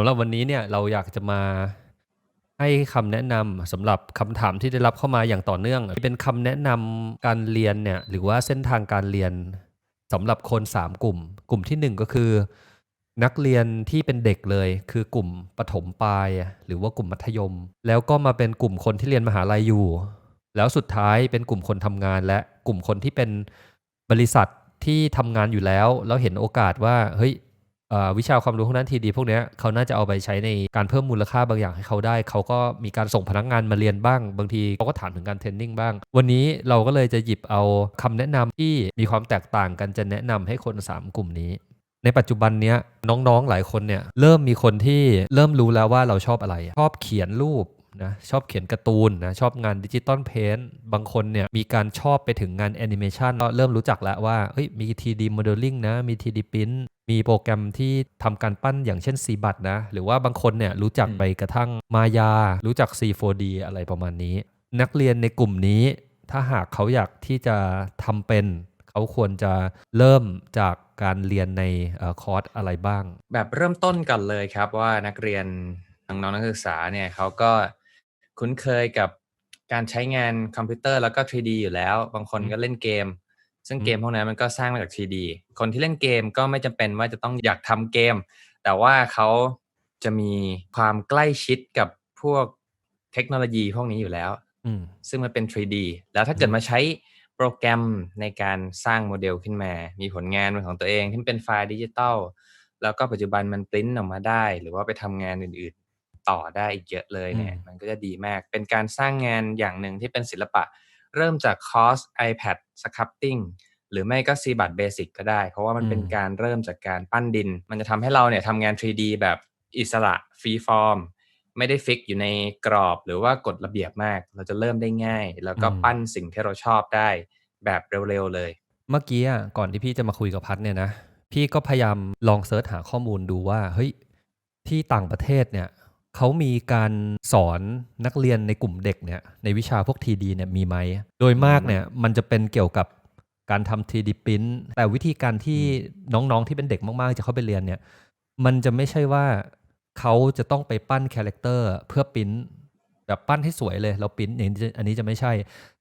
สำหรับวันนี้เนี่ยเราอยากจะมาให้คำแนะนำสำหรับคำถามที่ได้รับเข้ามาอย่างต่อเนื่อง เป็นคำแนะนำการเรียนเนี่ยหรือว่าเส้นทางการเรียนสำหรับคน 3 กลุ่ม กลุ่มทีหนึ่1 ก็คือ นักเรียนที่เป็นเด็กเลย คือกลุ่มปฐมปลาย หรือว่ากลุ่มมัธยม แล้วก็มาเป็นกลุ่มคนที่เรียนมหาลัยอยู่ แล้วสุดท้ายเป็นกลุ่มคนทำงาน และกลุ่มคนที่เป็นบริษัทที่ทำงานอยู่แล้ว แล้วเห็นโอกาสว่าเฮ้ย วิชาความรู้พวกนั้นทีดีพวกนี้เขาน่าจะเอาไปใช้ในการเพิ่มมูลค่าบางอย่างให้เขาได้ เขาก็มีการส่งพนักงานมาเรียนบ้าง บางทีเขาก็ถามถึงการเทรนนิ่งบ้าง วันนี้เราก็เลยจะหยิบเอาคำแนะนำที่มีความแตกต่างกันจะแนะนำให้คน 3 กลุ่มนี้ ในปัจจุบันนี้น้องๆหลายคนเนี่ยเริ่มมีคนที่เริ่มรู้แล้วว่าเราชอบอะไร ชอบเขียนรูปนะชอบเขียนการ์ตูนนะชอบงานดิจิตอลเพนท์บางคนเนี่ยมีการชอบไปถึงงานแอนิเมชันก็เริ่มรู้จักแล้วว่าเฮ้ยมี 3D Modeling นะมี 3D Print มีโปรแกรมที่ทำการปั้นอย่างเช่น c บัตนะ หรือว่าบางคนเนี่ยรู้จักไปกระทั่งมายา รู้จัก C4D อะไรประมาณนี้ นักเรียนในกลุ่มนี้ ถ้าหากเขาอยากที่จะทำเป็น เขาควรจะเริ่มจากการเรียนในคอร์สอะไรบ้าง แบบเริ่มต้นกันเลยครับว่านักเรียนน้องๆนักศึกษาเนี่ยเขาก็คุ้นเคยกับการใช้งานคอมพิวเตอร์แล้วก็ 3D อยู่แล้ว บางคนก็เล่นเกม ซึ่งเกมพวกนั้นมันก็สร้างมาจาก 3D คนที่เล่นเกมก็ไม่จำเป็นว่าจะต้องอยากทำเกม แต่ว่าเขาจะมีความใกล้ชิดกับพวกเทคโนโลยีพวกนี้อยู่แล้วซึ่งมันเป็น 3D แล้วถ้าเกิดมาใช้โปรแกรมในการสร้างโมเดลขึ้นมา มีผลงานเป็นของตัวเองที่เป็นไฟล์ดิจิตอลแล้วก็ปัจจุบันมันปริ้นออกมาได้ หรือว่าไปทำงานอื่นต่อได้อีกเยอะเลยเนี่ย มันก็จะดีมาก เป็นการสร้างงานอย่างหนึ่งที่เป็นศิลปะ เริ่มจากคอร์ส iPad Sculpting หรือไม่ก็ c บัตเบสิกก็ได้ เพราะว่ามันเป็นการเริ่มจากการปั้นดิน มันจะทำให้เราเนี่ยทำงาน 3D แบบอิสระฟรีฟอร์มไม่ได้ฟิกอยู่ในกรอบหรือว่ากฎระเบียบมาก เราจะเริ่มได้ง่าย แล้วก็ปั้นสิ่งที่เราชอบได้แบบเร็วๆเลย เมื่อกี้ก่อนที่พี่จะมาคุยกับพัดเนี่ยนะ พี่ก็พยายามลองเซิร์ชหาข้อมูลดูว่าเฮ้ยที่ต่างประเทศเนี่ย เขามีการสอนนักเรียนในกลุ่มเด็กเนี่ยในวิชาพวกทีดีเนี่ยมีไหม โดยมากเนี่ยมันจะเป็นเกี่ยวกับการทำทีดีพิ้นแต่วิธีการที่น้องๆที่เป็นเด็กมากๆ จะเข้าไปเรียนเนี่ยมันจะไม่ใช่ว่าเขาจะต้องไปปั้นคาแรคเตอร์เพื่อพิ้นแบบปั้นให้สวยเลยเราพิ้นอย่างอันนี้จะไม่ใช่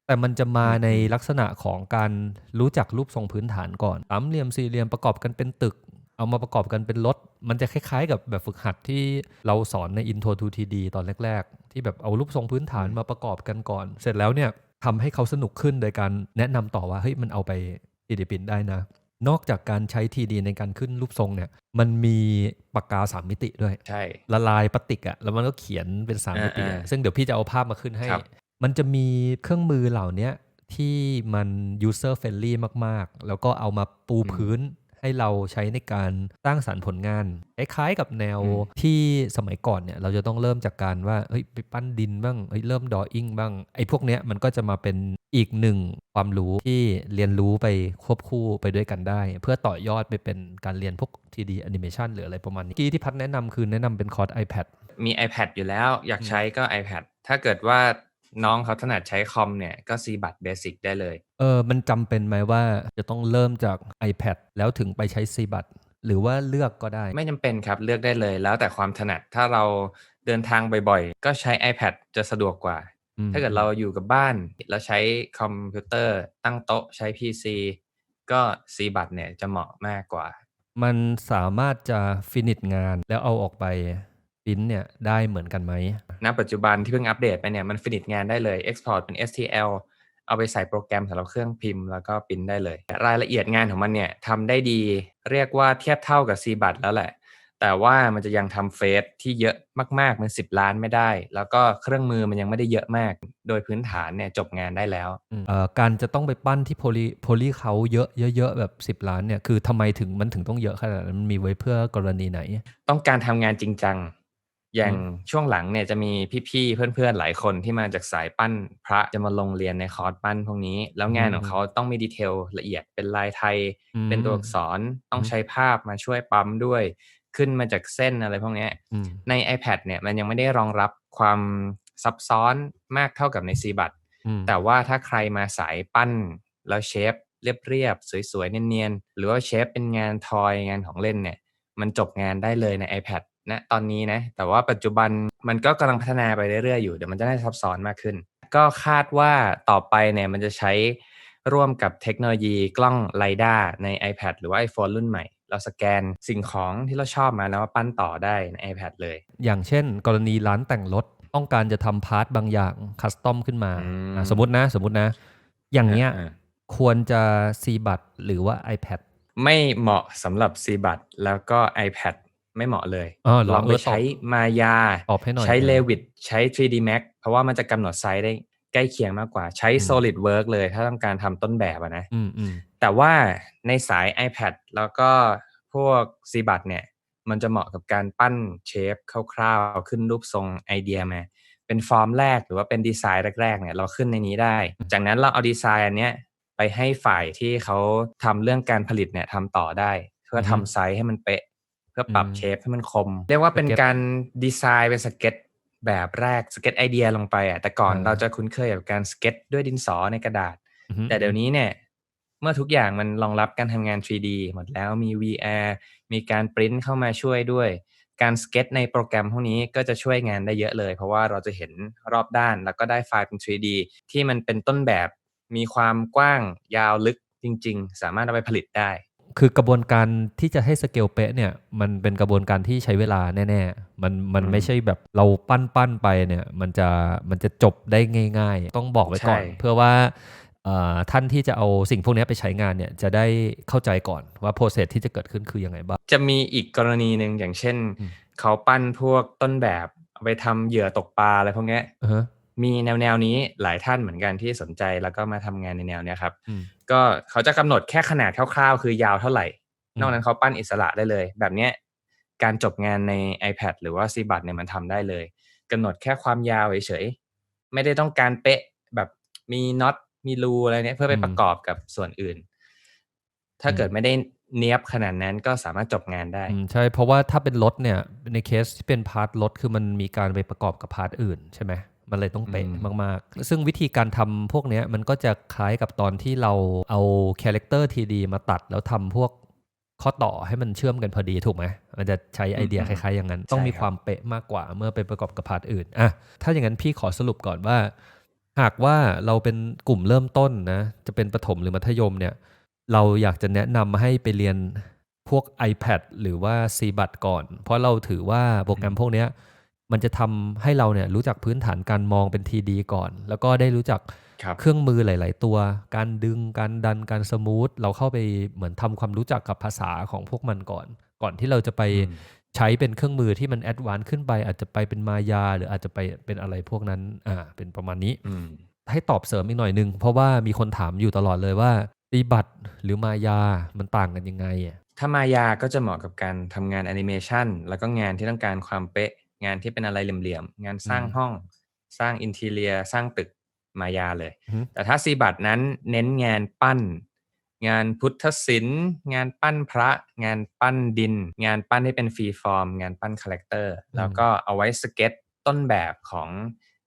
แต่มันจะมาในลักษณะของการรู้จักรูปทรงพื้นฐานก่อนสามเหลี่ยมสี่เหลี่ยมประกอบกันเป็นตึก เอามาประกอบกันเป็นรถ มันจะคล้ายๆ กับแบบฝึกหัดที่เราสอนใน Intro to 3D ตอนแรก ๆ ที่แบบเอารูปทรงพื้นฐานมาประกอบกันก่อน เสร็จแล้วเนี่ยทำให้เขาสนุกขึ้นโดยการแนะนำต่อว่าเฮ้ยมันเอาไป 3D พิมพ์ได้นะ นอกจากการใช้ 3D ในการขึ้นรูปทรงเนี่ย มันมีปากกาสามมิติด้วย ใช่ ละลายปฏิกอะแล้วมันก็เขียนเป็นสามมิติ ซึ่งเดี๋ยวพี่จะเอาภาพมาขึ้นให้ มันจะมีเครื่องมือเหล่านี้ที่มัน user friendly มากๆ แล้วก็เอามาปูพื้น ให้เราใช้ในการสร้างสารรค์ผลงานคล้ายๆกับแนวที่สมัยก่อนเนี่ยเราจะต้องเริ่มจากการว่าเฮ้ยไปปั้นดินบ้างเฮ้ยเริ่มดออิ่งบ้างไอ้พวกเนี้ยมันก็จะมาเป็นอีกหนึ่งความรู้ที่เรียนรู้ไปควบคู่ไปด้วยกันได้ เพื่อต่อยอดไปเป็นการเรียนพวก 3D animation หรืออะไรประมาณนี้ที่ที่พัดแนะนำคือแนะนำเป็นคอร์ส iPad มี iPad อยู่แล้ว อยากใช้ก็ iPad ถ้าเกิดว่า น้องเขาถนัดใช้คอมเนี่ยก็ซีบัตเบสิกได้เลย เออ มันจำเป็นไหมว่าจะต้องเริ่มจาก iPad แล้วถึงไปใช้ซีบัตหรือว่าเลือกก็ได้ ไม่จำเป็นครับเลือกได้เลย แล้วแต่ความถนัดถ้าเราเดินทางบ่อยๆ ก็ใช้ iPad จะสะดวกกว่า ถ้าเกิดเราอยู่กับบ้าน แล้วใช้คอมพิวเตอร์ ตั้งโต๊ะใช้ PC ก็ซีบัตเนี่ยจะเหมาะมากกว่า มันสามารถจะฟินิชงานแล้วเอาออกไป พิมพ์เนี่ยได้เหมือนกันไหมณปัจจุบันที่เพิ่งอัปเดตไปเนี่ยมันฟินิชงานได้เลย Export เป็น STL เอาไปใส่โปรแกรมสำหรับเครื่องพิมพ์แล้วก็พิมพ์ได้เลย รายละเอียดงานของมันเนี่ยทำได้ดี เรียกว่าเทียบเท่ากับ c บัตแล้วแหละ แต่ว่ามันจะยังทำเฟสที่เยอะมากๆ มัน 10 ล้านไม่ได้ แล้วก็เครื่องมือมันยังไม่ได้เยอะมาก โดยพื้นฐานเนี่ยจบงานได้แล้วการจะต้องไปปั้นที่โพลีโพลีเขาเยอะเยอะๆแบบ 10 ล้านเนี่ยคือทำไมถึงมันถึงต้องเยอะขนาดนั้นมันมีไว้เพื่อกรณีไหน ต้องการทำงานจริงจัง อย่างช่วงหลังเนี่ยจะมีพี่ๆเพื่อนๆหลายคนที่มาจากสายปั้นพระจะมาลงเรียนในคอร์สปั้นพวกนี้ แล้วงานของเขาต้องมีดีเทลละเอียดเป็นลายไทย เป็นตัวอักษรต้องใช้ภาพมาช่วยปั๊มด้วย ขึ้นมาจากเส้นอะไรพวกนี้ใน iPad เนี่ยมันยังไม่ได้รองรับความซับซ้อนมากเท่ากับใน c บัตแต่ว่าถ้าใครมาสายปั้นแล้วเชฟเรียบๆสวยๆเนียนๆหรือว่าเชฟเป็นงานทอยงานของเล่นเนี่ย มันจบงานได้เลยใน iPad ณตอนนี้นะ แต่ว่าปัจจุบันมันก็กำลังพัฒนาไปเรื่อยๆอยู่ เดี๋ยวมันจะได้ซับซ้อนมากขึ้น ก็คาดว่าต่อไปเนี่ยมันจะใช้ร่วมกับเทคโนโลยีกล้องไ i ด้าใน iPad หรือว่า iPhone รุ่นใหม่ เราสแกนสิ่งของที่เราชอบมาแล้วมาปั้นต่อได้ใน iPad เลย อย่างเช่น กรณีร้านแต่งรถต้องการจะทำพาร์ทบางอย่างคัสตอมขึ้นมาอืมอะสมมตินะ สมมตินะ อย่างเงี้ยอ่าควรจะซีบัตหรือว่า iPad ไม่เหมาะสำหรับ c b u t แล้วก็ iPad ไม่เหมาะเลยอ๋อเหรอลองไปเออตอบใช้มายาตอบให้หน่อยใช้เออ Revit ใช้ 3D Max เพราะว่ามันจะกำหนดไซส์ได้ใกล้เคียงมากกว่าใช้อืม SolidWorks เลย ถ้าต้องการทำต้นแบบอะนะอืมอืมแต่ว่าในสาย iPad แล้วก็พวก c b u t เนี่ย มันจะเหมาะกับการปั้นเชฟคร่าวๆ ขึ้นรูปทรงไอเดียมาเป็นฟอร์มแรกหรือว่าเป็นดีไซน์แรกๆเนี่ยเราขึ้นในนี้ได้ จากนั้นเราเอาดีไซน์อันเนี้ยไปให้ฝ่ายที่เขาทำเรื่องการผลิตเนี่ยทำต่อได้ เพื่อทำไซส์ให้มันเป๊ะเพื่อปรับอืมเชฟให้มันคม เรียกว่าเป็นสเก็ตการดีไซน์เป็นสเก็ตแบบแรกสเก็ตไอเดียลงไปอะแต่ก่อนอ่าเราจะคุ้นเคยกับการสเก็ตด้วยดินสอในกระดาษอือฮึแต่เดี๋ยวนี้เนี่ย เมื่อทุกอย่างมันรองรับการทำงาน 3D หมดแล้วมี VR มีการปริ้นเข้ามาช่วยด้วย การสเก็ตในโปรแกรมพวกนี้ก็จะช่วยงานได้เยอะเลย เพราะว่าเราจะเห็นรอบด้านแล้วก็ได้ไฟล์เป็น 3D ที่มันเป็นต้นแบบมีความกว้างยาวลึกจริง ๆ สามารถเอาไปผลิตได้ คือกระบวนการที่จะให้สเกลเป๊ะเนี่ยมันเป็นกระบวนการที่ใช้เวลาแน่ๆ มันมันอืมไม่ใช่แบบเราปั้นปั้นไปเนี่ยมันจะมันจะจบได้ง่าย ๆ ต้องบอกไว้ก่อนใช่เพื่อว่าเอ่อท่านที่จะเอาสิ่งพวกนี้ไปใช้งานเนี่ยจะได้เข้าใจก่อนว่าโปรเซสที่จะเกิดขึ้นคือยังไงบ้าง จะมีอีกกรณีหนึ่งอย่างเช่นอืมเขาปั้นพวกต้นแบบเอาไปทำเหยื่อตกปลาอะไรพวกเนี้ยอือฮะ มีแนวแนวๆนี้หลายท่านเหมือนกันที่สนใจแล้วก็มาทำงานในแนวเนี้ยครับอืมก็เขาจะกำหนดแค่ขนาดคร่าวๆ คือยาวเท่าไหร่อืมนอกนั้นเขาปั้นอิสระได้เลย แบบเนี้ยการจบงานใน iPad หรือว่า c b u t เนี่ยมันทำได้เลยกำหนดแค่ความยาวเฉยๆไม่ได้ต้องการเป๊ะแบบมีน็อตมีรูอะไรเนี้ยเพื่อไปประกอบกับส่วนอื่น ถ้าเกิดไม่ได้เนี้ยบขนาดนั้นก็สามารถจบงานได้อืมใช่เพราะว่าถ้าเป็นรถเนี่ยในเคสที่เป็นพาร์ทรถคือมันมีการไปประกอบกับพาร์ทอื่นใช่ไหม มันเลยต้องเป๊ะอืมมากๆ ซึ่งวิธีการทำพวกเนี้ยมันก็จะคล้ายกับตอนที่เราเอาคาแรคเตอร์ทีดีมาตัดแล้วทำพวกข้อต่อให้มันเชื่อมกันพอดีถูกไหมมันจะใช้ไอเดียคล้ายๆ อย่างนั้น ต้องมีความเป๊ะมากกว่าเมื่อไปประกอบกับพาร์ทอื่นอะถ้าอย่างนั้นพี่ขอสรุปก่อนว่า หากว่าเราเป็นกลุ่มเริ่มต้นนะจะเป็นประถมหรือมัธยมเนี่ย เราอยากจะแนะนำให้ไปเรียนพวก iPad หรือว่า c b u t ก่อน เพราะเราถือว่าโปรแกรมพวกเนี้ย มันจะทำให้เราเนี่ยรู้จักพื้นฐานการมองเป็น TD ก่อน แล้วก็ได้รู้จักครับเครื่องมือหลาย ๆ ตัว การดึง การดัน การสมูท เราเข้าไปเหมือนทำความรู้จักกับภาษาของพวกมันก่อน ก่อนที่เราจะไปอืมใช้เป็นเครื่องมือที่มันแอดวานซ์ขึ้นไป อาจจะไปเป็นมายา หรืออาจจะไปเป็นอะไรพวกนั้น อ่า เป็นประมาณนี้อืมให้ตอบเสริมอีกหน่อยนึง เพราะว่ามีคนถามอยู่ตลอดเลยว่าปฏิบัติหรือมายา มันต่างกันยังไงอะถ้ามายาก็จะเหมาะกับการทำงานแอนิเมชันแล้วก็งานที่ต้องการความเป๊ะ งานที่เป็นอะไรเหลี่ยมๆงานสร้างห้องสร้างอินทีเลียสร้างตึกมายาเลยอือฮึแต่ถ้าซีบัตนั้นเน้นงานปั้น งานพุทธศิลป์งานปั้นพระ งานปั้นดิน งานปั้นที่เป็นฟรีฟอร์ม งานปั้นคาแรคเตอร์แล้วก็เอาไว้สเก็ตต้นแบบของ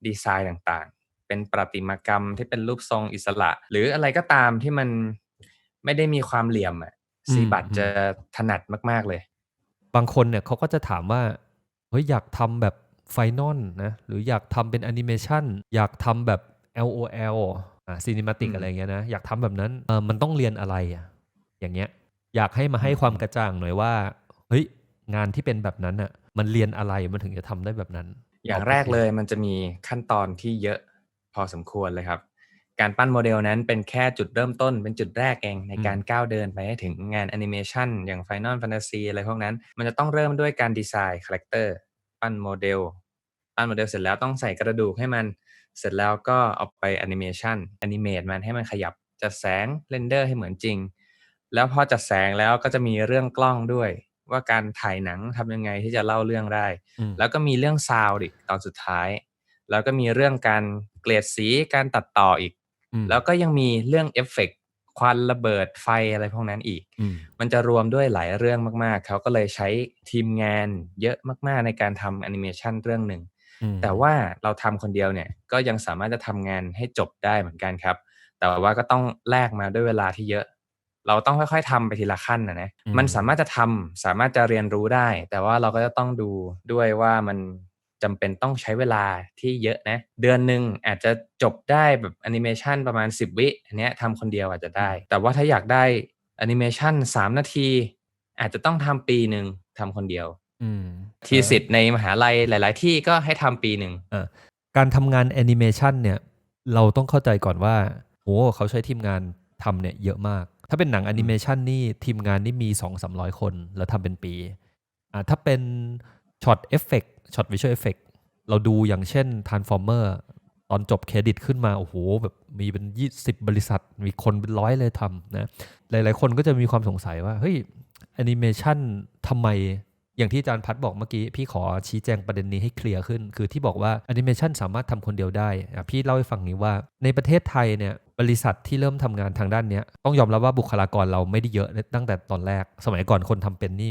ดีไซน์ต่างๆ เป็นประติมากรรมที่เป็นรูปทรงอิสระ หรืออะไรก็ตามที่มันไม่ได้มีความเหลี่ยมอะซีบัตจะถนัดมาก ๆเลย บางคนเนี่ยเขาก็จะถามว่า เฮ้ยอยากทำแบบไฟนอลนะหรืออยากทำเป็นแอนิเมชันอยากทำแบบ LOL อ่าซีนิมาติกอืมอะไรเงี้ยนะอยากทำแบบนั้นเออมันต้องเรียนอะไรอะอย่างเงี้ยอยากให้มาให้ความกระจ่างหน่อยว่าเฮ้ยงานที่เป็นแบบนั้นอะมันเรียนอะไรมันถึงจะทำได้แบบนั้น อย่างแรกเลยมันจะมีขั้นตอนที่เยอะพอสมควรเลยครับ การปั้นโมเดลนั้นเป็นแค่จุดเริ่มต้นเป็นจุดแรกเองในการก้าวเดินไปให้ถึงงานแอนิเมชันอย่าง Final Fantasy อะไรพวกนั้น มันจะต้องเริ่มด้วยการดีไซน์คาแรคเตอร์ปั้นโมเดลปั้นโมเดลเสร็จแล้วต้องใส่กระดูกให้มัน เสร็จแล้วก็เอาไปแอนิเมชันแอนิเมตมันให้มันขยับจัดแสงเรนเดอร์ให้เหมือนจริง แล้วพอจัดแสงแล้วก็จะมีเรื่องกล้องด้วย ว่าการถ่ายหนังทำยังไงที่จะเล่าเรื่องได้อืมแล้วก็มีเรื่องซาวด์อีกตอนสุดท้าย แล้วก็มีเรื่องการเกลียดสีการตัดต่ออีกอืม แล้วก็ยังมีเรื่องเอฟเฟกต์ควันระเบิดไฟอะไรพวกนั้นอีกอืมมันจะรวมด้วยหลายเรื่องมากๆ เขาก็เลยใช้ทีมงานเยอะมากๆในการทำแอนิเมชันเรื่องหนึ่งอืมแต่ว่าเราทำคนเดียวเนี่ย ก็ยังสามารถจะทำงานให้จบได้เหมือนกันครับ แต่ว่าก็ต้องแลกมาด้วยเวลาที่เยอะ เราต้องค่อยๆทำไปทีละขั้นนะนะอืมมันสามารถจะทำสามารถจะเรียนรู้ได้ แต่ว่าเราก็จะต้องดูด้วยว่ามัน จำเป็นต้องใช้เวลาที่เยอะนะ เดือนหนึ่งอาจจะจบได้แบบแอนิเมชันประมาณ 10 วิอันเนี้ยทำคนเดียวอาจจะได้ แต่ว่าถ้าอยากได้แอนิเมชัน3 นาที อาจจะต้องทำปีหนึ่งทำคนเดียวอืมทีสิทธิ์ในมหาลัยหลาย ๆ ที่ก็ให้ทำปีหนึ่งการทำงานแอนิเมชันเนี่ยเราต้องเข้าใจก่อนว่าโหเขาใช้ทีมงานทำเนี่ยเยอะมาก ถ้าเป็นหนังแอนิเมชันนี่ทีมงานนี่มี 2 3 0 0 คน แล้วทำเป็นปีอ่าถ้าเป็นช็อตเอฟเฟก ช็อตวิชวลเอฟเฟกเราดูอย่างเช่น Transformer ตอนจบเครดิตขึ้นมา โอ้โห แบบมีเป็น 20 บริษัท มีคนเป็นร้อยเลยทำนะ หลายๆ คนก็จะมีความสงสัยว่า เฮ้ยแอนิเมชันทำไมอย่างที่อาจารย์พัดบอกเมื่อกี้ พี่ขอชี้แจงประเด็นนี้ให้เคลียร์ขึ้น คือที่บอกว่าแอนิเมชันสามารถทำคนเดียวได้ พี่เล่าให้ฟังนี้ว่าในประเทศไทยเนี่ยบริษัทที่เริ่มทำงานทางด้านนี้ต้องยอมรับว่าบุคลากรเราไม่ได้เยอะตั้งแต่ตอนแรก สมัยก่อนคนทำเป็นนี่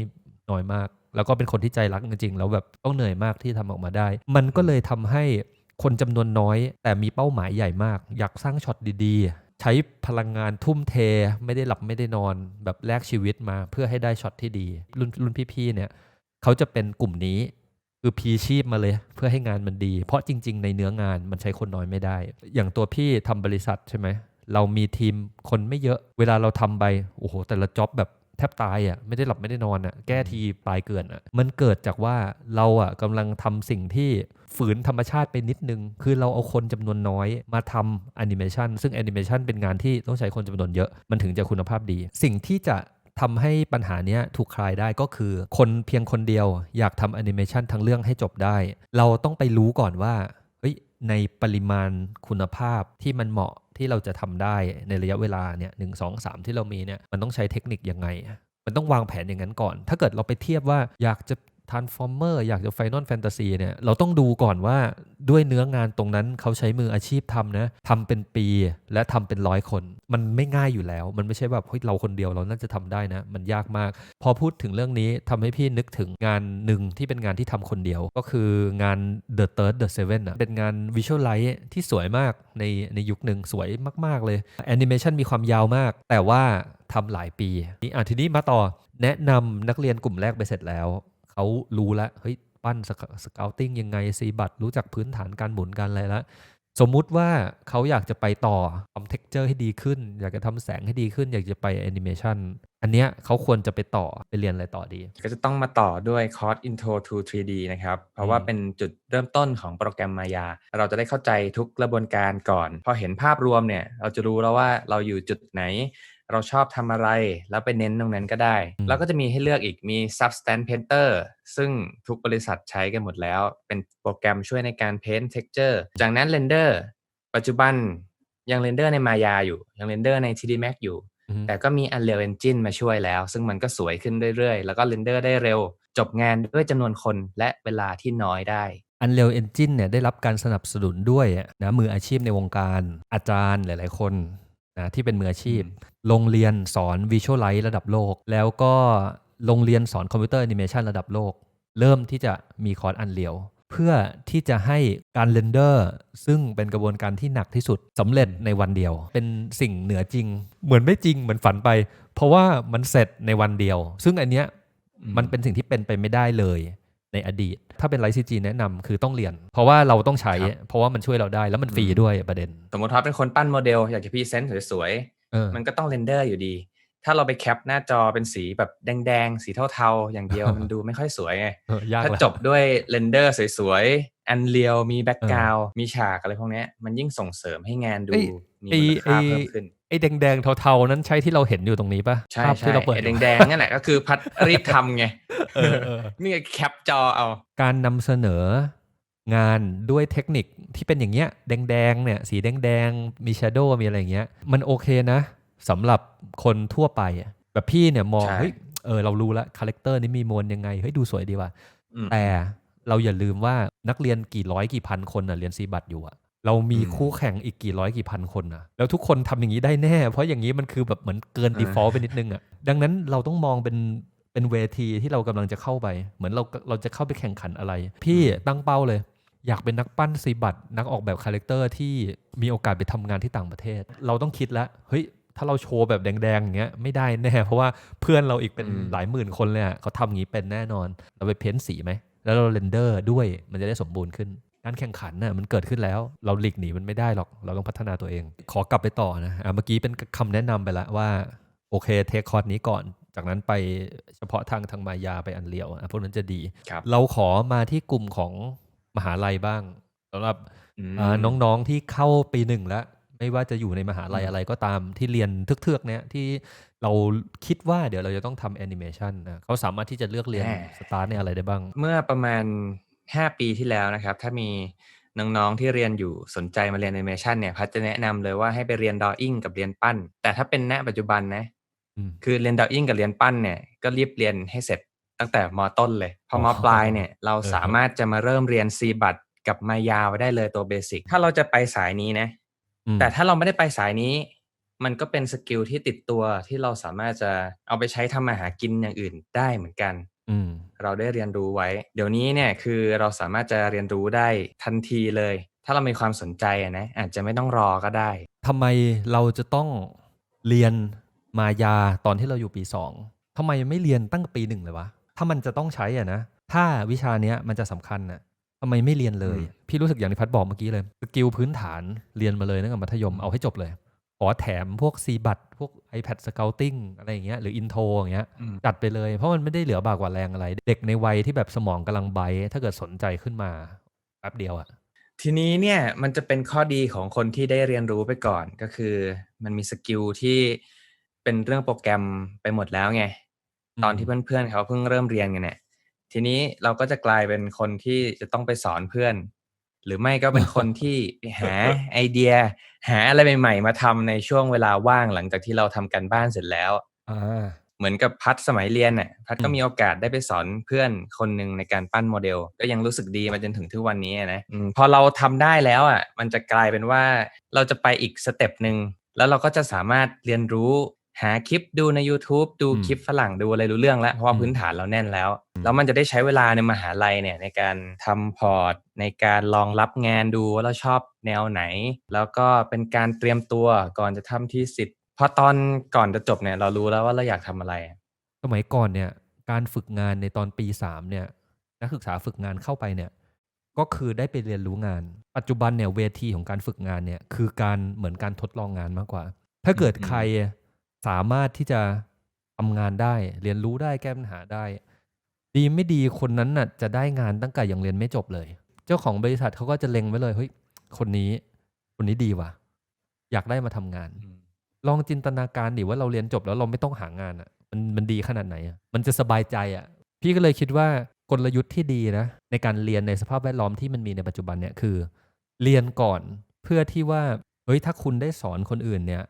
น้อยมาก แล้วก็เป็นคนที่ใจรักจริงๆ แล้วแบบต้องเหนื่อยมากที่ทำออกมาได้ มันก็เลยทำให้คนจำนวนน้อย แต่มีเป้าหมายใหญ่มาก อยากสร้างช็อตดีๆ ใช้พลังงานทุ่มเท ไม่ได้หลับไม่ได้นอน แบบแลกชีวิตมาเพื่อให้ได้ช็อตที่ดี รุ่นรุ่นพี่ๆเนี่ยเขาจะเป็นกลุ่มนี้คือพีชีพมาเลยเพื่อให้งานมันดี เพราะจริง ๆ ในเนื้องานมันใช้คนน้อยไม่ได้ อย่างตัวพี่ทำบริษัทใช่ไหมเรามีทีมคนไม่เยอะ เวลาเราทำไปโอ้โหแต่ละจ็อบแบบ แทบตายอะไม่ได้หลับไม่ได้นอนอะแก้ทีตายเกินอะมันเกิดจากว่าเราอะกำลังทำสิ่งที่ฝืนธรรมชาติไปนิดนึง คือเราเอาคนจำนวนน้อยมาทำแอนิเมชันซึ่งแอนิเมชันเป็นงานที่ต้องใช้คนจำนวนเยอะ มันถึงจะคุณภาพดี สิ่งที่จะทำให้ปัญหาเนี้ยถูกคลายได้ก็คือ คนเพียงคนเดียว อยากทำแอนิเมชันทั้งเรื่องให้จบได้ เราต้องไปรู้ก่อนว่าเฮ้ย ในปริมาณคุณภาพที่มันเหมาะที่เราจะทำได้ในระยะเวลาเนี่ยหนึ่งสองสามที่เรามีเนี่ยมันต้องใช้เทคนิคยังไง มันต้องวางแผนอย่างนั้นก่อน ถ้าเกิดเราไปเทียบว่าอยากจะ Transformer อยากจะ Final Fantasy เนี่ยเราต้องดูก่อนว่าด้วยเนื้องานตรงนั้นเขาใช้มืออาชีพทำนะทำเป็นปีและทำเป็นร้อยคน มันไม่ง่ายอยู่แล้ว มันไม่ใช่แบบเฮ้ยเราคนเดียวเราน่าจะทำได้นะ มันยากมาก พอพูดถึงเรื่องนี้ทำให้พี่นึกถึงงานหนึ่งที่เป็นงานที่ทำคนเดียว ก็คืองาน The Third The Seven อะเป็นงาน Visual Light ที่สวยมากในในยุคหนึ่งสวยมาก ๆ เลยแอนิเมชันมีความยาวมาก แต่ว่าทำหลายปีนี่อะทีนี้มาต่อแนะนำนักเรียนกลุ่มแรกไปเสร็จแล้ว เขารู้แล้วเฮ้ยปั้นสเกลติ้งยังไงซีบัตรู้จักพื้นฐานการหมุนการอะไรแล้วสมมุติว่าเขาอยากจะไปต่อทำเท็กเจอร์ให้ดีขึ้น อยากจะทำแสงให้ดีขึ้น อยากจะไปแอนิเมชันอันเนี้ยเขาควรจะไปต่อไปเรียนอะไรต่อดี ก็จะต้องมาต่อด้วยคอร์ส Intro to 3D นะครับ เพราะว่าอืมเป็นจุดเริ่มต้นของโปรแกรมมายา เราจะได้เข้าใจทุกกระบวนการก่อน พอเห็นภาพรวมเนี่ย เราจะรู้แล้วว่าเราอยู่จุดไหน เราชอบทำอะไร แล้วไปเน้นตรงนั้นก็ได้ แล้วก็จะมีให้เลือกอีกมี Substance Painter ซึ่งทุกบริษัทใช้กันหมดแล้ว เป็นโปรแกรมช่วยในการ Paint Texture จากนั้น Render ปัจจุบันยังเรนเดอร์ในมายาอยู่ ยังเรนเดอร์ใน 3D Max อยู่อืมแต่ก็มี Unreal Engine มาช่วยแล้ว ซึ่งมันก็สวยขึ้นเรื่อยๆ แล้วก็เรนเดอร์ได้เร็ว จบงานด้วยจำนวนคนและเวลาที่น้อยได้ Unreal Engine เนี่ยได้รับการสนับสนุนด้วยนะมืออาชีพในวงการอาจารย์หลายๆคน นะที่เป็นมืออาชีพ โรงเรียนสอน Visual Light ระดับโลก แล้วก็โรงเรียนสอนคอมพิวเตอร์แอนิเมชันระดับโลก เริ่มที่จะมีคอร์ส Unreal เพื่อที่จะให้การเรนเดอร์ ซึ่งเป็นกระบวนการที่หนักที่สุดสำเร็จในวันเดียว เป็นสิ่งเหนือจริง เหมือนไม่จริงเหมือนฝันไป เพราะว่ามันเสร็จในวันเดียว ซึ่งอันเนี้ยอืมมันเป็นสิ่งที่เป็นไปไม่ได้เลย ในอดีต ถ้าเป็นไลฟ์ซีจีแนะนำคือต้องเรียน เพราะว่าเราต้องใช้ครับเพราะว่ามันช่วยเราได้แล้วมันฟรีอืมด้วยประเด็น สมมติว่าเป็นคนปั้นโมเดล อยากจะพรีเซนต์สวยเออๆมันก็ต้องเรนเดอร์อยู่ดี ถ้าเราไปแคปหน้าจอเป็นสีแบบแดงๆ สีเทาๆ อย่างเดียวมันดูไม่ค่อยสวยไงเออยากถ้าแล้วจบด้วยเรนเดอร์สวยๆ อันเรียวมีแบ็กกราวมีฉากอะไรพวกเนี้ยมันยิ่งส่งเสริมให้งานดูเอ้ยมีไอ้มูลค่าไอ้เพิ่มขึ้น ไอ้แดงๆเทาๆนั้นใช่ที่เราเห็นอยู่ตรงนี้ปะใช่ภาพใช่ที่เราเปิดไอ้อยู่แดงๆนั่นแหละก็คือพัดรีบทำไงเออเออนี่ไงแคปจอเอา การนำเสนองานด้วยเทคนิคที่เป็นอย่างเงี้ยแดงๆเนี่ยสีแดงๆมีช a โดว์มีอะไรอย่างเงี้ย มันโอเคนะสำหรับคนทั่วไปอะแบบพี่เนี่ยมองใช่เฮ้ยเออเรารู้แล้วคาแรคเตอร์นี้มีมวลยังไงเฮ้ยดูสวยดีว่ะอืมแต่เราอย่าลืมว่านักเรียนกี่ร้อยกี่พันคนน่ะเรียนซีบัตอยู่อะ เรามีอืมคู่แข่งอีกกี่ร้อยกี่พันคนน่ะแล้วทุกคนทำอย่างนี้ได้แน่ เพราะอย่างนี้มันคือแบบเหมือนเกินอ่า default ไปนิดนึงอะดังนั้นเราต้องมองเป็นเป็นเวทีที่เรากำลังจะเข้าไป เหมือนเราเราจะเข้าไปแข่งขันอะไร พี่ตั้งเป้าเลย อยากเป็นนักปั้นซีบัตนักออกแบบคาแรคเตอร์ที่มีโอกาสไปทำงานที่ต่างประเทศ เราต้องคิดแล้วเฮ้ยถ้าเราโชว์แบบแดงๆอย่างเงี้ยไม่ได้แน่ เพราะว่าเพื่อนเราอีกเป็นอืมหลายหมื่นคนเลยอะเขาทำอย่างนี้เป็นแน่นอน เราไปเพ้นสีไหมแล้วเราเรนเดอร์ด้วยมันจะได้สมบูรณ์ขึ้น การแข่งขันน่ะมันเกิดขึ้นแล้ว เราหลีกหนีมันไม่ได้หรอก เราต้องพัฒนาตัวเอง ขอกลับไปต่อนะอะเมื่อกี้เป็นคำแนะนำไปแล้วว่า โอเคเทคคอร์สนี้ก่อน จากนั้นไปเฉพาะทางทางมายาไปอันเลียวอะพวกนั้นจะดีครับเราขอมาที่กลุ่มของมหาลัยบ้างสำหรับอืมอ่าน้องๆที่เข้าปีหนึ่งแล้ว ไม่ว่าจะอยู่ในมหาลัยอืมอะไรก็ตามที่เรียนเทือกๆเนี้ยที่เราคิดว่าเดี๋ยวเราจะต้องทำแอนิเมชันนะเขาสามารถที่จะเลือกเรียนสตาร์ทในอะไรได้บ้าง เมื่อประมาณ 5 ปีที่แล้วนะครับ ถ้ามีน้องๆที่เรียนอยู่สนใจมาเรียนแอนิเมชันเนี่ยพัดจะแนะนำเลยว่าให้ไปเรียนดอ w ิ n งกับเรียนปั้น แต่ถ้าเป็นณปัจจุบันนะอืมคือเรียนดอ w ิ n งกับเรียนปั้นเนี่ยก็รีบเรียนให้เสร็จตั้งแต่มต้นเลยพอมอ๋อปลายเนี่ยเราเออสามารถจะมาเริ่มเรียนซีบัตกับมายาไว้ได้เลยตัวเบสิกถ้าเราจะไปสายนี้นะอืมแต่ถ้าเราไม่ได้ไปสายนี้ มันก็เป็นสกิลที่ติดตัวที่เราสามารถจะเอาไปใช้ทำมาหากินอย่างอื่นได้เหมือนกันอืม เราได้เรียนรู้ไว้ เดี๋ยวนี้เนี่ยคือเราสามารถจะเรียนรู้ได้ทันทีเลย ถ้าเรามีความสนใจอะนะอาจจะไม่ต้องรอก็ได้ทำไมเราจะต้องเรียนมายาตอนที่เราอยู่ปีสองทำไมไม่เรียนตั้งแต่ปีหนึ่งเลยวะถ้ามันจะต้องใช้อะนะถ้าวิชาเนี้ยมันจะสำคัญน่ะทำไมไม่เรียนเลยอืมพี่รู้สึกอย่างที่พัดบอกเมื่อกี้เลยสกิลพื้นฐานเรียนมาเลยตั้งแต่มัธยมเอาให้จบเลย ขอแถมพวกซีบัตพวก iPad Scouting อะไรอย่างเงี้ยหรือ Intro อย่างเงี้ยจัดไปเลย เพราะมันไม่ได้เหลือบากกว่าแรงอะไร เด็กในวัยที่แบบสมองกำลังไบท์ถ้าเกิดสนใจขึ้นมาแป๊บเดียวอะทีนี้เนี่ยมันจะเป็นข้อดีของคนที่ได้เรียนรู้ไปก่อนก็คือ มันมีสกิลที่เป็นเรื่องโปรแกรมไปหมดแล้วไง ตอนที่เพื่อนๆเขาเพิ่งเริ่มเรียนกันเนี่ยทีนี้เราก็จะกลายเป็นคนที่จะต้องไปสอนเพื่อน หรือไม่ก็เป็นคนที่ไปหาไอเดีย หาอะไรใหม่ๆ มาทำในช่วงเวลาว่างหลังจากที่เราทำการบ้านเสร็จแล้วอ่าเหมือนกับพัดสมัยเรียนน่ะพัดก็อืมมีโอกาสได้ไปสอนเพื่อนคนหนึ่งในการปั้นโมเดล ก็ยังรู้สึกดีมาจนถึงทุกวันนี้นะอมพอเราทำได้แล้วอะมันจะกลายเป็นว่าเราจะไปอีกสเต็ปหนึ่งแล้วเราก็จะสามารถเรียนรู้ หาคลิปดูใน YouTube ดูอืมคลิปฝรั่งดูอะไรรู้เรื่องแล้ว เพราะว่าอืมพื้นฐานเราแน่นแล้วอืมแล้วมันจะได้ใช้เวลาในมหาลัยเนี่ยในการทำพอร์ต ในการลองรับงานดูว่าเราชอบแนวไหน แล้วก็เป็นการเตรียมตัวก่อนจะทำที่สิทธิ์พอตอนก่อนจะจบเนี่ยเรารู้แล้วว่าเราอยากทำอะไร สมัยก่อนเนี่ยการฝึกงานในตอนปีสามเนี่ยนักศึกษาฝึกงานเข้าไปเนี่ยก็คือได้ไปเรียนรู้งาน ปัจจุบันเนี่ยเวทีของการฝึกงานเนี่ยคือการเหมือนการทดลองงานมากกว่า ถ้าเกิดอืมใคร สามารถที่จะทำงานได้ เรียนรู้ได้แก้ปัญหาได้ ดีไม่ดีคนนั้นน่ะจะได้งานตั้งแต่ยังเรียนไม่จบเลย เจ้าของบริษัทเขาก็จะเล็งไว้เลยเฮ้ยคนนี้คนนี้ดีว่ะ อยากได้มาทำงาน ลองจินตนาการดิว่าเราเรียนจบแล้วเราไม่ต้องหางานอะ มันมันดีขนาดไหนอะมันจะสบายใจอะ พี่ก็เลยคิดว่ากลยุทธ์ที่ดีนะในการเรียนในสภาพแวดล้อมที่มันมีในปัจจุบันเนี่ยคือ เรียนก่อนเพื่อที่ว่าเฮ้ยถ้าคุณได้สอนคนอื่นเนี่ย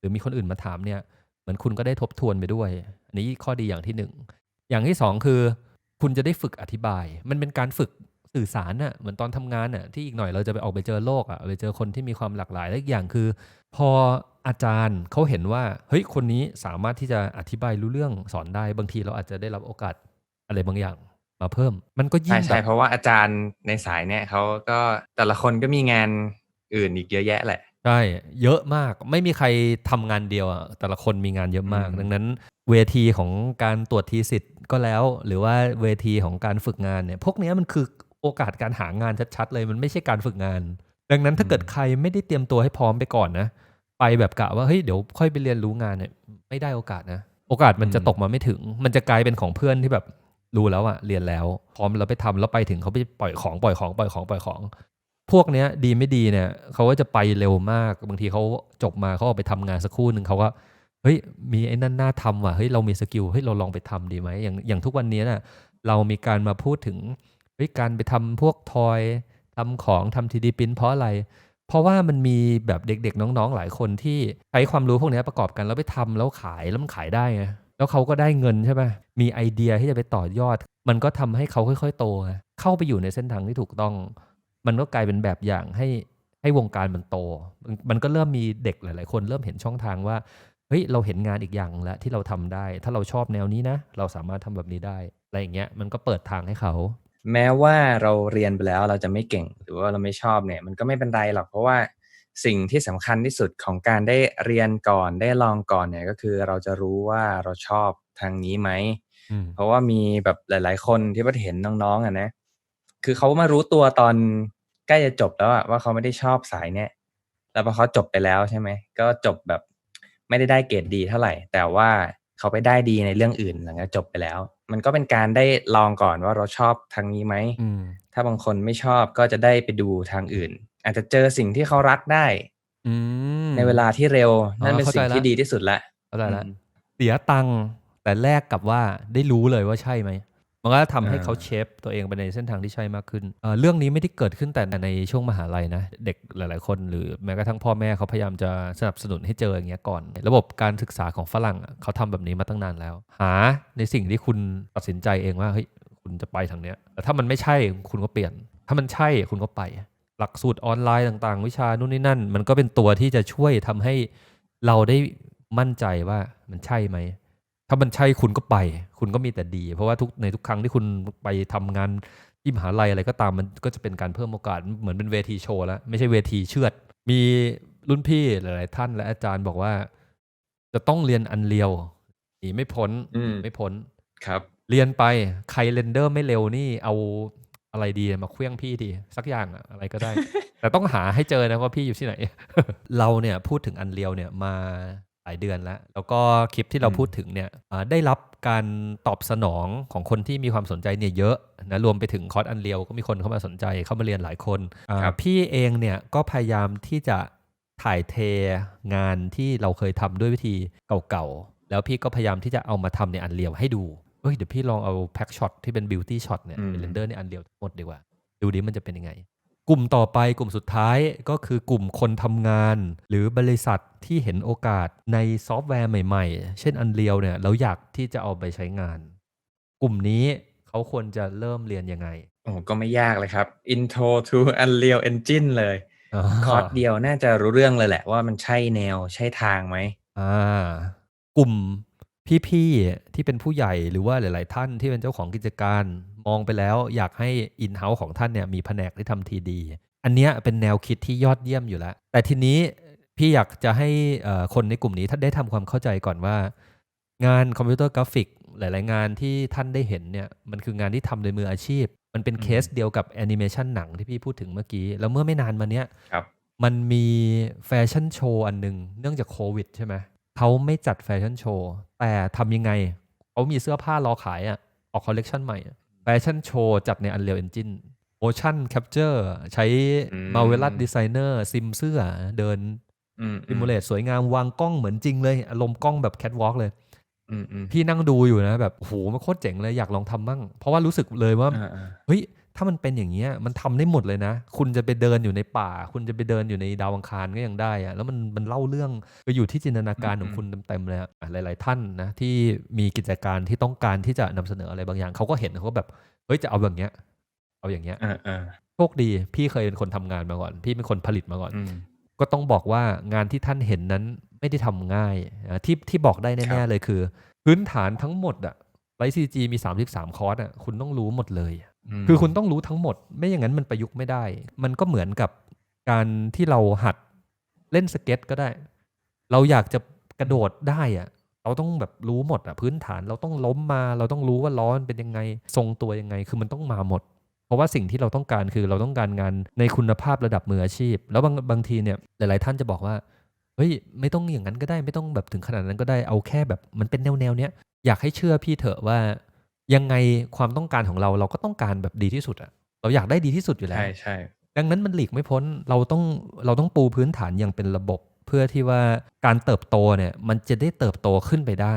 หรือมีคนอื่นมาถามเนี่ยเหมือนคุณก็ได้ทบทวนไปด้วย อันนี้ข้อดีอย่างที่หนึ่งอย่างที่สองคือ คุณจะได้ฝึกอธิบาย มันเป็นการฝึกสื่อสารน่ะเหมือนตอนทำงานน่ะที่อีกหน่อยเราจะไปออกไปเจอโลกอะไปเจอคนที่มีความหลากหลายและอีกอย่างคือ พออาจารย์เขาเห็นว่าเฮ้ยคนนี้สามารถที่จะอธิบายรู้เรื่องสอนได้บางทีเราอาจจะได้รับโอกาสอะไรบางอย่างมาเพิ่ม มันก็ยิ่ใช่งแบใช่บเพราะว่าอาจารย์ในสายเนี่ยเขาก็แต่ละคนก็มีงานอื่นอีกเยอะแยะแหละ ใช่เยอะมากไม่มีใครทำงานเดียวอะแต่ละคนมีงานเยอะมากอืมดังนั้นเวทีของการตรวจทีสิทธ์ก็แล้ว หรือว่าเวทีของการฝึกงานเนี่ย พวกเนี้ยมันคือโอกาสการหางานชัดๆเลยมันไม่ใช่การฝึกงาน ดังนั้นถ้าเกิดใครไม่ได้เตรียมตัวให้พร้อมไปก่อนนะ ไปแบบกะว่าเฮ้ยเดี๋ยวค่อยไปเรียนรู้งานเนี่ยไม่ได้โอกาสนะ โอกาสมันจะอืมตกมาไม่ถึง มันจะกลายเป็นของเพื่อนที่แบบรู้แล้วอะเรียนแล้ว พร้อมแล้วไปทำแล้วไปถึงเขาไปปล่อยของปล่อยของปล่อยของปล่อยของ พวกเนี้ยดีไม่ดีเนี่ยเขาก็จะไปเร็วมาก บางทีเขาจบมาเขาออกไปทำงานสักครู่หนึ่งเขาก็เฮ้ยมีไอ้นั่นน่าทำว่ะเฮ้ยเรามีสกิลเฮ้ยเราลองไปทำดีไหมอย่างอย่างทุกวันนี้น่ะเรามีการมาพูดถึงเฮ้ยการไปทำพวกทอยทำของทำทีดีพิมพ์เพราะอะไร เพราะว่ามันมีแบบเด็กๆ น้องๆ หลายคนที่ใช้ความรู้พวกนี้ประกอบกันแล้วไปทำแล้วขายแล้วมันขายได้ไงแล้วเขาก็ได้เงินใช่ไหมมีไอเดียที่จะไปต่อยอด มันก็ทำให้เขาค่อย ๆ โตเข้าไปอยู่ในเส้นทางที่ถูกต้อง มันก็กลายเป็นแบบอย่างให้ให้วงการมันโตมันมันก็เริ่มมีเด็กหลาย ๆ คนเริ่มเห็นช่องทางว่าเฮ้ยเราเห็นงานอีกอย่างแล้วที่เราทำได้ ถ้าเราชอบแนวนี้นะ เราสามารถทำแบบนี้ได้อะไรอย่างเงี้ยมันก็เปิดทางให้เขา แม้ว่าเราเรียนไปแล้วเราจะไม่เก่งหรือว่าเราไม่ชอบเนี่ยมันก็ไม่เป็นไรหรอกเพราะว่าสิ่งที่สำคัญที่สุดของการได้เรียนก่อนได้ลองก่อนเนี่ยก็คือเราจะรู้ว่าเราชอบทางนี้ไหมอืมเพราะว่ามีแบบหลาย ๆ คนที่ประเห็นน้องๆอะนะ คือเขามารู้ตัวตอนใกล้จะจบแล้วอะว่าเขาไม่ได้ชอบสายเนี่ยแล้วพอเขาจบไปแล้วใช่ไหมก็จบแบบไม่ได้ได้เกรดดีเท่าไหร่ แต่ว่าเขาไปได้ดีในเรื่องอื่นหลังจากจบไปแล้ว มันก็เป็นการได้ลองก่อนว่าเราชอบทางนี้ไหมอืมถ้าบางคนไม่ชอบก็จะได้ไปดูทางอื่น อาจจะเจอสิ่งที่เขารักได้อืมในเวลาที่เร็วอ๋อนั่นเป็นเข้าสิ่งใจละที่ดีที่สุดละเข้าใจแล้วอืมเสียตังค์แต่แลกกับว่าได้รู้เลยว่าใช่ไหม มันก็ทำให้อ่าเขาเชฟตัวเองไปในเส้นทางที่ใช่มากขึ้นเอ่อเรื่องนี้ไม่ได้เกิดขึ้นแต่ในช่วงมหาลัยนะ เด็กหลาย ๆ คนหรือแม้กระทั่งพ่อแม่เขาพยายามจะสนับสนุนให้เจออย่างเงี้ยก่อน ระบบการศึกษาของฝรั่งอะเขาทำแบบนี้มาตั้งนานแล้ว หาในสิ่งที่คุณตัดสินใจเองว่าเฮ้ยคุณจะไปทางเนี้ยแต่ถ้ามันไม่ใช่คุณก็เปลี่ยน ถ้ามันใช่คุณก็ไป หลักสูตรออนไลน์ต่าง ๆ วิชานู่นนี่นั่น มันก็เป็นตัวที่จะช่วยทำให้เราได้มั่นใจว่ามันใช่ไหม ถ้ามันใช่คุณก็ไป คุณก็มีแต่ดี เพราะว่าทุกในทุกครั้งที่คุณไปทำงานที่มหาลัยอะไรก็ตามมันก็จะเป็นการเพิ่มโอกาสเหมือนเป็นเวทีโชว์แล้ว ไม่ใช่เวทีเชือด มีรุ่นพี่หลาย ๆ ท่านและอาจารย์บอกว่า จะต้องเรียนอันเรียวหนีไม่พ้นอืมไม่พ้นครับ เรียนไปใครเรนเดอร์ไม่เร็วนี่เอาอะไรดีมาเคลี้ยงพี่ดี สักอย่างอะอะไรก็ได้ แต่ต้องหาให้เจอนะว่าพี่อยู่ที่ไหน เราเนี่ยพูดถึงอันเรียวเนี่ยมาหลายเดือนแล้ว แล้วก็คลิปที่เราอืมพูดถึงเนี่ยอ่าได้รับการตอบสนองของคนที่มีความสนใจเนี่ยเยอะนะรวมไปถึงคอร์สอันเรียวก็มีคนเข้ามาสนใจเข้ามาเรียนหลายคนอ่าครับพี่เองเนี่ยก็พยายามที่จะถ่ายเทงานที่เราเคยทำด้วยวิธีเก่าๆ แล้วพี่ก็พยายามที่จะเอามาทำในอันเรียวให้ดูเอ้ยเดี๋ยวพี่ลองเอาแพ็กช็อตที่เป็นบิวตี้ช็อตเนี่ยอืมไปเรนเดอร์ในอันเรียวทั้งหมดดีกว่า ดูดิมันจะเป็นยังไง กลุ่มต่อไปกลุ่มสุดท้ายก็คือกลุ่มคนทำงาน หรือบริษัทที่เห็นโอกาสในซอฟต์แวร์ใหม่ๆ เช่น Unreal เนี่ยแล้วอยากที่จะเอาไปใช้งาน กลุ่มนี้เขาควรจะเริ่มเรียนยังไงโอ้ก็ไม่ยากเลยครับ Intro to Unreal Engine เลยคอร์สเดียวน่าจะรู้เรื่องเลยแหละว่ามันใช่แนวใช่ทางไหมอ่ากลุ่มพี่ๆที่เป็นผู้ใหญ่หรือว่าหลาย ๆ ท่านที่เป็นเจ้าของกิจการ มองไปแล้วอยากให้อินเฮ้าส์ของท่านเนี่ยมีแผนกที่ทำทีดี อันเนี้ยเป็นแนวคิดที่ยอดเยี่ยมอยู่แล้ว แต่ทีนี้พี่อยากจะให้คนในกลุ่มนี้ท่านได้ทำความเข้าใจก่อนว่า งานคอมพิวเตอร์กราฟิกหลาย ๆ งานที่ท่านได้เห็นเนี่ยมันคืองานที่ทำโดยมืออาชีพ มันเป็นเคสเดียวกับแอนิเมชันหนังที่พี่พูดถึงเมื่อกี้ แล้วเมื่อไม่นานมาเนี้ยมันมีแฟชั่นโชว์อันหนึ่งเนื่องจากโควิดใช่ไหมเขาไม่จัดแฟชั่นโชว์แต่ทำยังไงเขามีเสื้อผ้ารอขายอะออกคอลเลกชันใหม่ ชั่นโชว์จัดใน Unreal Engine motion capture ใช้อืม Marvelous Designer ซิมเสื้อเดินอืมซิมูเลตสวยงามวางกล้องเหมือนจริงเลย อารมณ์กล้องแบบแคทวอล์กเลยอืมอืมพี่นั่งดูอยู่นะ แบบโอ้โหมันโคตรเจ๋งเลยอยากลองทำมั่งเพราะว่ารู้สึกเลยว่าอ่าอ่าเฮ้ย ถ้ามันเป็นอย่างเงี้ยมันทำได้หมดเลยนะ คุณจะไปเดินอยู่ในป่า คุณจะไปเดินอยู่ในดาวอังคารก็ยังได้อะแล้วมันมันเล่าเรื่องไปอยู่ที่จินตนาการของคุณเต็มๆเลยอะอะหลาย ๆ ท่านนะที่มีกิจการที่ต้องการที่จะนำเสนออะไรบางอย่างเขาก็เห็นเขาก็แบบเฮ้ยจะเอาแบบเนี้ย เอาอย่างเงี้ยอ่าอ่าโชคดีพี่เคยเป็นคนทำงานมาก่อน พี่เป็นคนผลิตมาก่อนอืมก็ต้องบอกว่างานที่ท่านเห็นนั้นไม่ได้ทำง่ายอะที่ที่บอกได้ครัแน่บๆเลยคือ พื้นฐานทั้งหมดอะไลซีจีมี 33 คอร์สอะคุณต้องรู้หมดเลยม คือคุณต้องรู้ทั้งหมด ไม่อย่างนั้นมันประยุกต์ไม่ได้ มันก็เหมือนกับการที่เราหัดเล่นสเก็ตก็ได้ เราอยากจะกระโดดได้อะเราต้องแบบรู้หมดอะพื้นฐานเราต้องล้มมา เราต้องรู้ว่าล้อมันเป็นยังไง ทรงตัวยังไง คือมันต้องมาหมด เพราะว่าสิ่งที่เราต้องการคือเราต้องการงานในคุณภาพระดับมืออาชีพ แล้วบางบางทีเนี่ยหลาย ๆ ท่านจะบอกว่าเฮ้ยไม่ต้องอย่างนั้นก็ได้ไม่ต้องแบบถึงขนาดนั้นก็ได้เอาแค่แบบมันเป็นแนวแนวเนี้ยอยากให้เชื่อพี่เถอะว่า ยังไงความต้องการของเราเราก็ต้องการแบบดีที่สุดอะเราอยากได้ดีที่สุดอยู่แล้วใช่ใช่ดังนั้นมันหลีกไม่พ้นเราต้องเราต้องปูพื้นฐานอย่างเป็นระบบเพื่อที่ว่าการเติบโตเนี่ยมันจะได้เติบโตขึ้นไปได้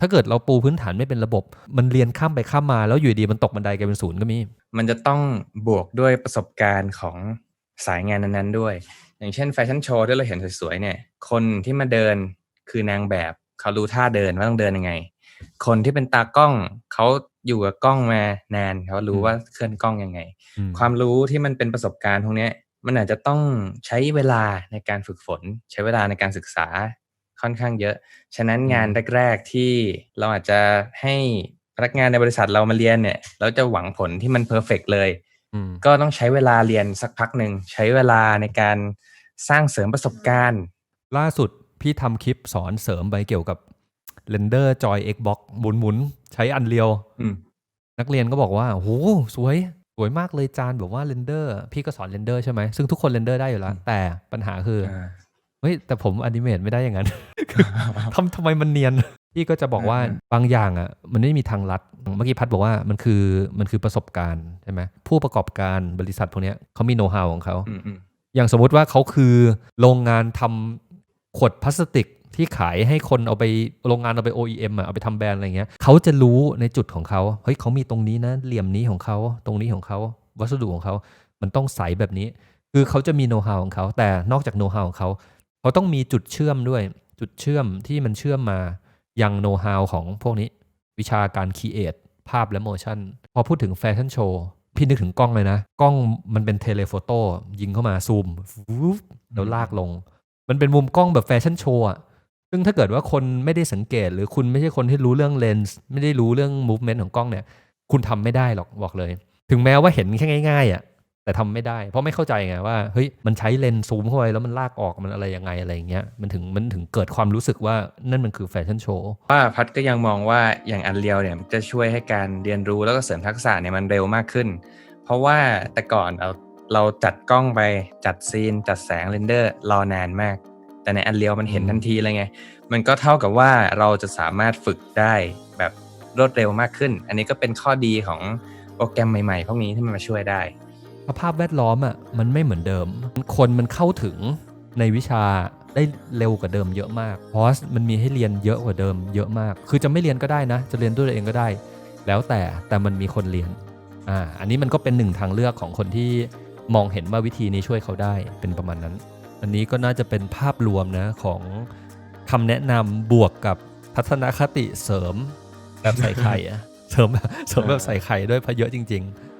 ถ้าเกิดเราปูพื้นฐานไม่เป็นระบบ มันเรียนข้ามไปข้ามมาแล้วอยู่ดีมันตกบันไดกลายเป็นศูนย์ก็มี มันจะต้องบวกด้วยประสบการณ์ของสายงานนั้นๆด้วย อย่างเช่นแฟชั่นโชว์ที่เราเห็นสวยๆเนี่ยคนที่มาเดินคือนางแบบเขารู้ท่าเดินว่าต้องเดินยังไง คนที่เป็นตากล้องเขา อยู่กับกล้องมานานเขารู้อืมว่าเคลื่อนกล้องยังไงอืมความรู้ที่มันเป็นประสบการณ์พวกเนี้ยมันอาจจะต้องใช้เวลาในการฝึกฝน ใช้เวลาในการศึกษาค่อนข้างเยอะ ฉะนั้นงานแรกๆที่เราอาจจะให้พนักงานในบริษัทเรามาเรียนเนี่ย เราจะหวังผลที่มันเพอร์เฟกเลยอืมก็ต้องใช้เวลาเรียนสักพักหนึ่ง ใช้เวลาในการสร้างเสริมประสบการณ์ ล่าสุดพี่ทำคลิปสอนเสริมไปเกี่ยวกับ Render Joy Xbox หมุนๆใช้อันเรียวอืมนักเรียนก็บอกว่าโหสวย สวยมากเลยจานแบบว่าเรนเดอร์พี่ก็สอนเรนเดอร์ใช่ไหมซึ่งทุกคนเรนเดอร์ได้อยู่แล้ว แต่ปัญหาคืออ่าเฮ้ยแต่ผมอนิเมตไม่ได้อย่างนั้นทำทำไมมันเนียนพี่ก็จะบอกว่าอ่าบางอย่างอะมันไม่มีทางลัด เมื่อกี้พัดบอกว่ามันคือมันคือประสบการณ์ใช่ไหมผู้ประกอบการบริษัทพวกเนี้ยเขามีโน้ตฮาวของเขาอืมอืมอย่างสมมุติว่าเขาคือโรงงานทำขวดพลาสติก ที่ขายให้คนเอาไปโรงงานเอาไป OEM อะเอาไปทำแบรนด์อะไรเงี้ยเขาจะรู้ในจุดของเขาเฮ้ยเขามีตรงนี้นะเหลี่ยมนี้ของเขาตรงนี้ของเขาวัสดุของเขามันต้องใสแบบนี้ คือเขาจะมีโน้ตฮาวของเขาแต่นอกจากโน้ตฮาวของเขาเขาต้องมีจุดเชื่อมด้วย จุดเชื่อมที่มันเชื่อมมายังโน้ตฮาวของพวกนี้ วิชาการคีเอทภาพและโมชั่นพอพูดถึงแฟชั่นโชว์พี่นึกถึงกล้องเลยนะ กล้องมันเป็นเทเลโฟโต้ยิงเข้ามาซูมแล้วลากลง มันเป็นมุมกล้องแบบแฟชั่นโชว์อะ ซึ่งถ้าเกิดว่าคนไม่ได้สังเกต หรือคุณไม่ใช่คนที่รู้เรื่องเลนส์ไม่ได้รู้เรื่องมูฟเมนต์ของกล้องเนี่ย คุณทำไม่ได้หรอกบอกเลย ถึงแม้ว่าเห็นแค่ง่ายๆอะแต่ทำไม่ได้ เพราะไม่เข้าใจไงว่าเฮ้ยมันใช้เลนส์ซูมเข้าไปแล้วมันลากออกมันอะไรยังไงอะไรอย่างเงี้ยมันถึงมันถึงเกิดความรู้สึกว่านั่นมันคือแฟชั่นโชว์ว่าพัดก็ยังมองว่าอย่างอันเรียวเนี่ยจะช่วยให้การเรียนรู้แล้วก็เสริมทักษะเนี่ยมันเร็วมากขึ้น เพราะว่าแต่ก่อนเราเราจัดกล้องไปจัดซีน จัดแสงเรนเดอร์รอนานมาก แต่ในอันเรียวมันเห็นทันทีเลยไงมันก็เท่ากับว่าเราจะสามารถฝึกได้แบบรวดเร็วมากขึ้น อันนี้ก็เป็นข้อดีของโปรแกรมใหม่ๆพวกนี้ที่มันมาช่วยได้สภาพแวดล้อมอะมันไม่เหมือนเดิม คนมันเข้าถึงในวิชาได้เร็วกว่าเดิมเยอะมากคอร์สมันมีให้เรียนเยอะกว่าเดิมเยอะมาก คือจะไม่เรียนก็ได้นะ จะเรียนด้วยตัวเองก็ได้ แล้วแต่แต่มันมีคนเรียนอ่าอันนี้มันก็เป็นหนึ่งทางเลือกของคนที่มองเห็นว่าวิธีนี้ช่วยเขาได้เป็นประมาณนั้น อันนี้ก็น่าจะเป็นภาพรวมนะของคำแนะนำบวกกับทัศนคติเสริมแบบใส่ไข่อะเสริมเสริมแบบใส่ไข่ด้วยเพราะเยอะจริง ๆ